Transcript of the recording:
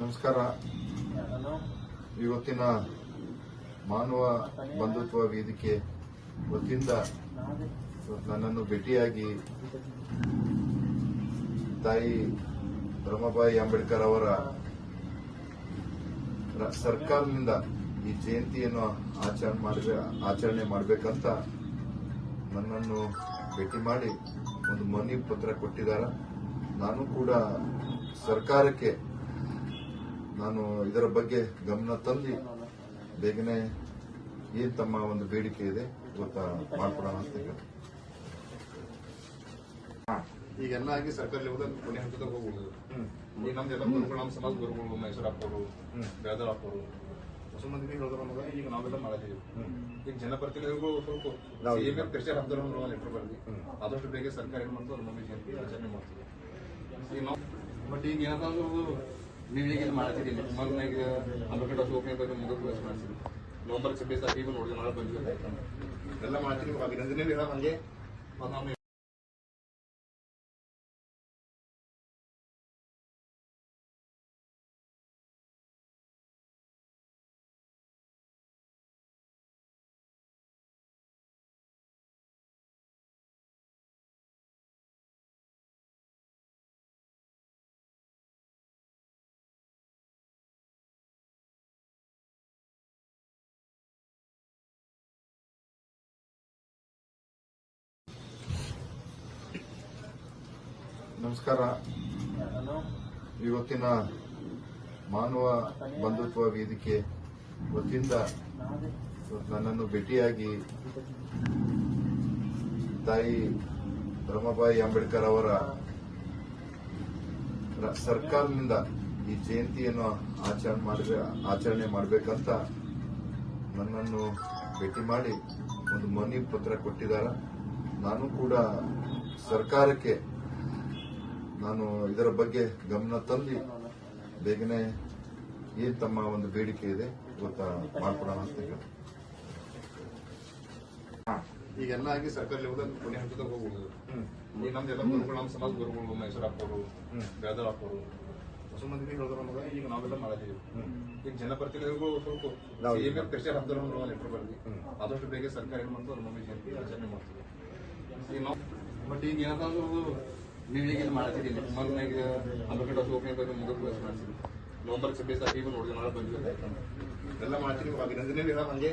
ನಮಸ್ಕಾರ. ಇವತ್ತಿನ ಮಾನವ ಬಂಧುತ್ವ ವೇದಿಕೆ ವತಿಯಿಂದ ನನ್ನನ್ನು ಭೇಟಿಯಾಗಿ ತಾಯಿ ರಮಾಬಾಯಿ ಅಂಬೇಡ್ಕರ್ ಅವರ ಸರ್ಕಾರದಿಂದ ಈ ಜಯಂತಿಯನ್ನು ಆಚರಣೆ ಮಾಡಬೇ ಆಚರಣೆ ಮಾಡಬೇಕಂತ ನನ್ನನ್ನು ಭೇಟಿ ಮಾಡಿ ಒಂದು ಮನವಿ ಪತ್ರ ಕೊಟ್ಟಿದ್ದಾರೆ. ನಾನು ಕೂಡ ಸರ್ಕಾರಕ್ಕೆ ನಾನು ಇದರ ಬಗ್ಗೆ ಗಮನ ತಂದು ಬೇಗನೆ ಏನ್ ತಮ್ಮ ಒಂದು ಬೇಡಿಕೆ ಇದೆ. ಗೊತ್ತಾ ಮಾಡ್ಕೊಡೋಣ ಅಂತ ಹೇಳಿ ಈಗೆಲ್ಲ ಆಗಿ ಸರ್ಕಾರ ಲೆವೆಲ್ ಕೊನೆ ಹಂತದಾಗ ಹೋಗ್ಬೋದು. ಈಗ ನಮ್ದೆಲ್ಲ ಗುರುಗಳು ನಮ್ಮ ಸಮಾಜ ಗುರುಗಳು ಮೈಸೂರು ಹಾಕೋರು ಬೆಳಗಾವ್ ಹಾಕೋರು ಹೊಸ ಮಂದಿ ಹೇಳಿದ್ರು ನಮಗ ಈಗ ನಾವೆಲ್ಲ ಮಾಡಿದೀವಿ ಈಗ ಜನಪ್ರತಿನಿಧಿಗಳು ಸ್ವಲ್ಪ ಸಿಎಂ ಪ್ರೆಷರ್ ಹಾಕ್ತಾರೆ ಒಂದು ಲೆಟರ್ ಬರ್ದಿ ಆದಷ್ಟು ಬೇಗ ಸರ್ಕಾರ ಏನ್ ಮಾಡ್ತಾರೆ ನಮ್ಮ ಜಯಂತಿ ಆಚರಣೆ ಮಾಡ್ತೀವಿ ಈಗ ನಾವು ಬಟ್ ಈಗ ಏನಂತಂದ್ರೆ ನೀವು ಈಗ ಇಲ್ಲಿ ಮಾಡ್ತಿದ್ದೀನಿ ಮೊನ್ನೆ ಈಗ ಅಂಬೇಡ್ಕರ್ ಅಶೋಕ್ ಬಗ್ಗೆ ಮುಗಿದು ಕ್ಲಾಸ್ ಮಾಡ್ತೀವಿ ನವೆಂಬರ್ ಛಬ್ಬೀಸ್ ತಾರೀಕಿಗೆ ನೋಡಿದ್ರೆ ನಾಳೆ ಬಂದಿದೆ ಎಲ್ಲ ಮಾಡ್ತೀವಿ ಅಭಿನಂದನೆ ಹೇಳ ಹಂಗೆ ನಮಸ್ಕಾರ. ಇವತ್ತಿನ ಮಾನವ ಬಂಧುತ್ವ ವೇದಿಕೆ ವತಿಯಿಂದ ನನ್ನನ್ನು ಭೇಟಿಯಾಗಿ ತಾಯಿ ರಮಾಬಾಯಿ ಅಂಬೇಡ್ಕರ್ ಅವರ ಸರ್ಕಾರದಿಂದ ಈ ಜಯಂತಿಯನ್ನು ಆಚರಣೆ ಮಾಡಬೇ ಆಚರಣೆ ಮಾಡಬೇಕಂತ ನನ್ನನ್ನು ಭೇಟಿ ಮಾಡಿ ಒಂದು ಮನವಿ ಪತ್ರ ಕೊಟ್ಟಿದ್ದಾರೆ. ನಾನು ಕೂಡ ಸರ್ಕಾರಕ್ಕೆ ನಾನು ಇದರ ಬಗ್ಗೆ ಗಮನ ತಂದು ಬೇಗನೆ ಏನು ತಮ್ಮ ಒಂದು ಬೇಡಿಕೆ ಇದೆ ಇವತ್ತ ಮಾಡ್ಕೊಡೋಣ ಅಂತ ಹೇಳಿ ಈಗೆಲ್ಲ ಆಗಿ ಸರ್ಕಾರ ಲೆವೆಲ್ ಕೊನೆ ಹಂತದಾಗ ಹೋಗ್ಬೋದು. ಈಗ ನಮ್ದೆಲ್ಲ ಗುರುಗಳು ನಮ್ಮ ಸಮಾಜ ಗುರುಗಳು ಮೈಸೂರು ಹಾಕೋರು ಬೇದರ್ ಹಾಕೋರು ಹೊಸ ಮಂದಿ ಹೇಳಿದ್ರು ನಮಗೆ ಈಗ ನಾವೆಲ್ಲ ಮಾಡಿದೀವಿ ಈಗ ಜನಪ್ರತಿನಿಧಿಗಳು ಸ್ವಲ್ಪ ಸಿಎಂ ಪ್ರೆಷರ್ ಹಾಕ್ತಾರೆ ಅಂದ್ರೆ ಲೆಟರ್ ಬರ್ದಿ ಆದಷ್ಟು ಬೇಗ ಸರ್ಕಾರ ಏನ್ ಮಾಡ್ತು ಅವ್ರ ಮಮ್ಮಿ ಜಯಂತಿ ಆಚರಣೆ ಮಾಡ್ತೀವಿ ಈಗ ನಾವು ಬಟ್ ಈಗ ಏನಂತಂದ್ರೆ ನೀವು ಈಗ ಮಾಡ್ತಿದ್ದೀನಿ ಮೊನ್ನೆ ಈಗ ಅಂಬೇಡ್ಕರ್ ಅಶೋಕ್ ಬಗ್ಗೆ ಮುಗಿದು ಕ್ಲಾಸ್ ಮಾಡ್ತೀವಿ ನವಂಬರ್ ಛಬ್ಬೀಸ್ ತಾರೀಕಿಗೆ ನೋಡಿದ್ರೆ ನಾಳೆ ಬಂದಿದೆ ಎಲ್ಲ ಮಾಡ್ತೀವಿ ಅಭಿನಂದನೆ ಹೇಳ ಹಂಗೆ.